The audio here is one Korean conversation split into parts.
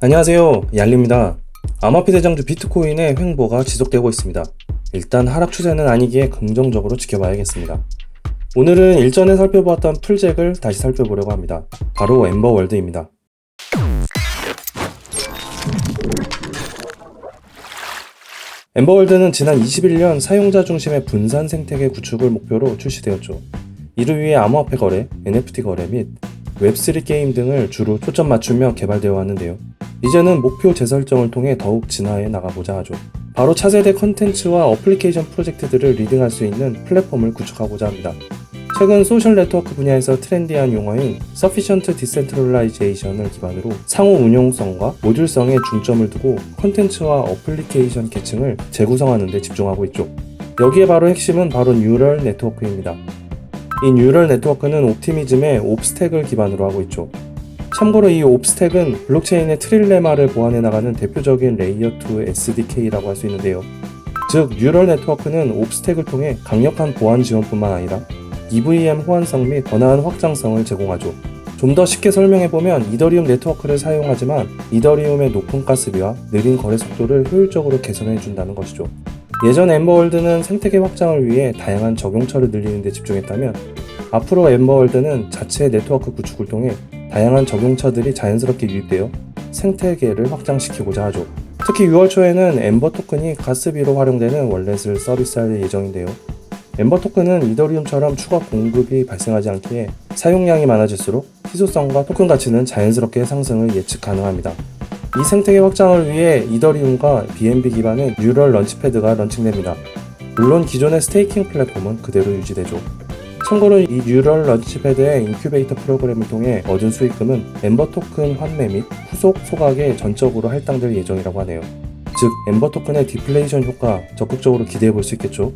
안녕하세요. 얄리입니다. 아마피 대장주 비트코인의 횡보가 지속되고 있습니다. 일단 하락 추세는 아니기에 긍정적으로 지켜봐야겠습니다. 오늘은 일전에 살펴보았던 풀잭을 다시 살펴보려고 합니다. 바로 엠버월드입니다. 엠버월드는 지난 21년 사용자 중심의 분산 생태계 구축을 목표로 출시되었죠. 이를 위해 암호화폐 거래, NFT 거래 및 웹3 게임 등을 주로 초점 맞추며 개발되어 왔는데요. 이제는 목표 재설정을 통해 더욱 진화해 나가보자 하죠. 바로 차세대 컨텐츠와 어플리케이션 프로젝트들을 리딩할 수 있는 플랫폼을 구축하고자 합니다. 최근 소셜 네트워크 분야에서 트렌디한 용어인 Sufficient Decentralization을 기반으로 상호 운용성과 모듈성에 중점을 두고 컨텐츠와 어플리케이션 계층을 재구성하는 데 집중하고 있죠. 여기에 바로 핵심은 바로 뉴럴 네트워크입니다. 이 뉴럴 네트워크는 옵티미즘의 옵스택을 기반으로 하고 있죠. 참고로 이 옵스택은 블록체인의 트릴레마를 보완해 나가는 대표적인 레이어 2 SDK라고 할 수 있는데요. 즉, 뉴럴 네트워크는 옵스택을 통해 강력한 보안 지원뿐만 아니라 EVM 호환성 및더 나은 확장성을 제공하죠. 좀 더 쉽게 설명해보면 이더리움 네트워크를 사용하지만 이더리움의 높은 가스비와 느린 거래 속도를 효율적으로 개선해준다는 것이죠. 예전 엠버월드는 생태계 확장을 위해 다양한 적용처를 늘리는 데 집중했다면 앞으로 엠버월드는 자체 네트워크 구축을 통해 다양한 적용처들이 자연스럽게 유입되어 생태계를 확장시키고자 하죠. 특히 6월 초에는 엠버 토큰이 가스비로 활용되는 월렛을 서비스할 예정인데요. 엠버 토큰은 이더리움처럼 추가 공급이 발생하지 않기에 사용량이 많아질수록 희소성과 토큰 가치는 자연스럽게 상승을 예측 가능합니다. 이 생태계 확장을 위해 이더리움과 BNB 기반의 뉴럴 런치패드가 런칭됩니다. 물론 기존의 스테이킹 플랫폼은 그대로 유지되죠. 참고로 이 뉴럴 런치패드의 인큐베이터 프로그램을 통해 얻은 수익금은 엠버 토큰 환매 및 후속 소각에 전적으로 할당될 예정이라고 하네요. 즉, 엠버 토큰의 디플레이션 효과 적극적으로 기대해 볼 수 있겠죠.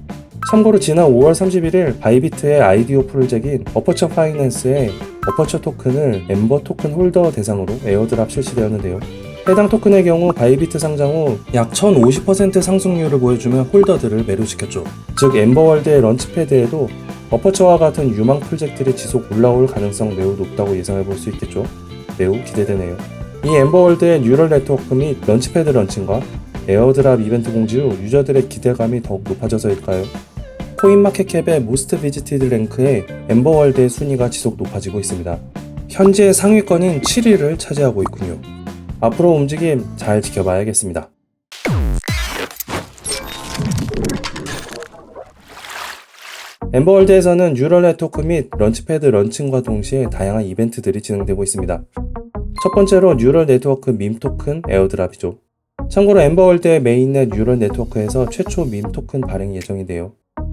참고로 지난 5월 31일 바이비트의 아이디오 프로젝트인 어퍼처 파이낸스의 어퍼처 토큰을 엠버 토큰 홀더 대상으로 에어드랍 실시되었는데요. 해당 토큰의 경우 바이비트 상장 후 약 1050% 상승률을 보여주며 홀더들을 매료시켰죠. 즉 엠버월드의 런치패드에도 어퍼처와 같은 유망 프로젝트들이 지속 올라올 가능성 매우 높다고 예상해 볼 수 있겠죠. 매우 기대되네요. 이 엠버월드의 뉴럴 네트워크 및 런치패드 런칭과 에어드랍 이벤트 공지 후 유저들의 기대감이 더욱 높아져서일까요? 코인마켓캡의 모스트 비지티드 랭크에 엠버월드의 순위가 지속 높아지고 있습니다. 현재 상위권인 7위를 차지하고 있군요. 앞으로 움직임 잘 지켜봐야겠습니다. 엠버월드에서는 뉴럴 네트워크 및 런치패드 런칭과 동시에 다양한 이벤트들이 진행되고 있습니다. 첫 번째로 뉴럴 네트워크 밈 토큰 에어드랍이죠. 참고로 엠버월드의 메인넷 뉴럴 네트워크에서 최초 밈 토큰 발행 예정인데요.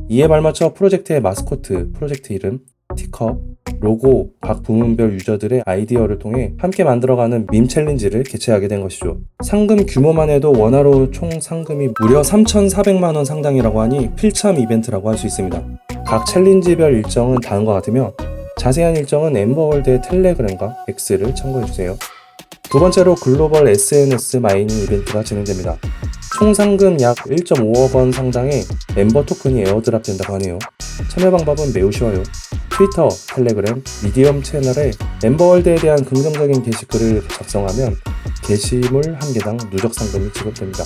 이에 발맞춰 프로젝트의 마스코트, 프로젝트 이름, 티커, 로고, 각 부문별 유저들의 아이디어를 통해 함께 만들어가는 밈 챌린지를 개최하게 된 것이죠. 상금 규모만 해도 원화로 총 상금이 무려 3,400만원 상당이라고 하니 필참 이벤트라고 할 수 있습니다. 각 챌린지별 일정은 다음과 같으며 자세한 일정은 엠버월드의 텔레그램과 X를 참고해주세요. 두 번째로 글로벌 SNS 마이닝 이벤트가 진행됩니다. 총 상금 약 1.5억 원 상당의 엠버 토큰이 에어드랍 된다고 하네요. 참여 방법은 매우 쉬워요. 트위터, 텔레그램, 미디엄 채널에 엠버월드에 대한 긍정적인 게시글을 작성하면 게시물 한 개당 누적 상금이 지급됩니다.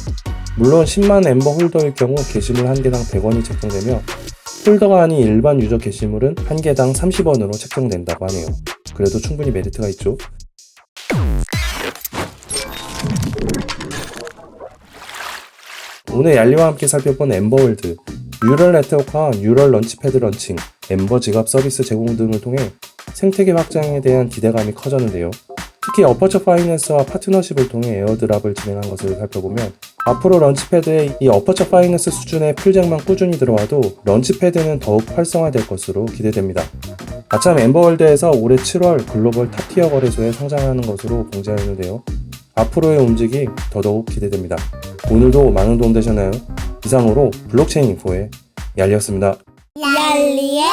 물론 10만 엠버 홀더일 경우 게시물 한 개당 100원이 책정되며 홀더가 아닌 일반 유저 게시물은 한 개당 30원으로 책정된다고 하네요. 그래도 충분히 메리트가 있죠. 오늘 얄리와 함께 살펴본 엠버월드, 뉴럴 네트워크와 뉴럴 런치패드 런칭, 엠버 지갑 서비스 제공 등을 통해 생태계 확장에 대한 기대감이 커졌는데요. 특히 어퍼처 파이낸스와 파트너십을 통해 에어드랍을 진행한 것을 살펴보면 앞으로 런치패드에 이 어퍼처 파이낸스 수준의 풀잭만 꾸준히 들어와도 런치패드는 더욱 활성화될 것으로 기대됩니다. 아참 엠버월드에서 올해 7월 글로벌 탑티어 거래소에 상장하는 것으로 공지하였는데요. 앞으로의 움직임 더더욱 기대됩니다. 오늘도 많은 도움 되셨나요? 이상으로 블록체인 인포의 얄리였습니다. 얄리의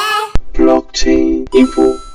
블록체인 인포